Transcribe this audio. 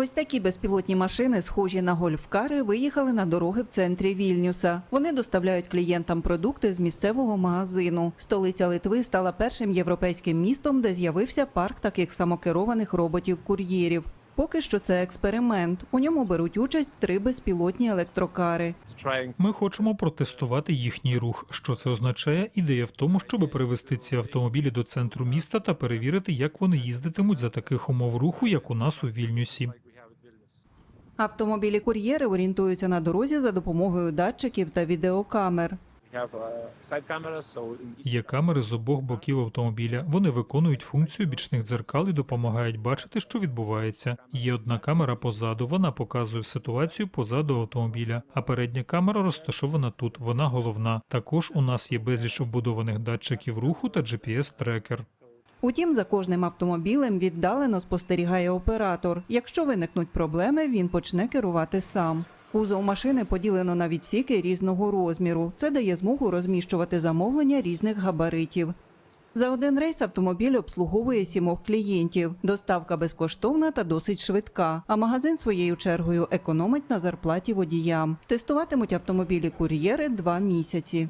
Ось такі безпілотні машини, схожі на гольфкари, виїхали на дороги в центрі Вільнюса. Вони доставляють клієнтам продукти з місцевого магазину. Столиця Литви стала першим європейським містом, де з'явився парк таких самокерованих роботів-кур'єрів. Поки що це експеримент. У ньому беруть участь три безпілотні електрокари. Ми хочемо протестувати їхній рух. Що це означає? Ідея в тому, щоб привести ці автомобілі до центру міста та перевірити, як вони їздитимуть за таких умов руху, як у нас у Вільнюсі. Автомобілі-кур'єри орієнтуються на дорозі за допомогою датчиків та відеокамер. Є камери з обох боків автомобіля. Вони виконують функцію бічних дзеркал і допомагають бачити, що відбувається. Є одна камера позаду. Вона показує ситуацію позаду автомобіля. А передня камера розташована тут. Вона головна. Також у нас є безліч вбудованих датчиків руху та GPS-трекер. Утім, за кожним автомобілем віддалено спостерігає оператор. Якщо виникнуть проблеми, він почне керувати сам. Кузов машини поділено на відсіки різного розміру. Це дає змогу розміщувати замовлення різних габаритів. За один рейс автомобіль обслуговує сімох клієнтів. Доставка безкоштовна та досить швидка. А магазин своєю чергою економить на зарплаті водіям. Тестуватимуть автомобілі кур'єри два місяці.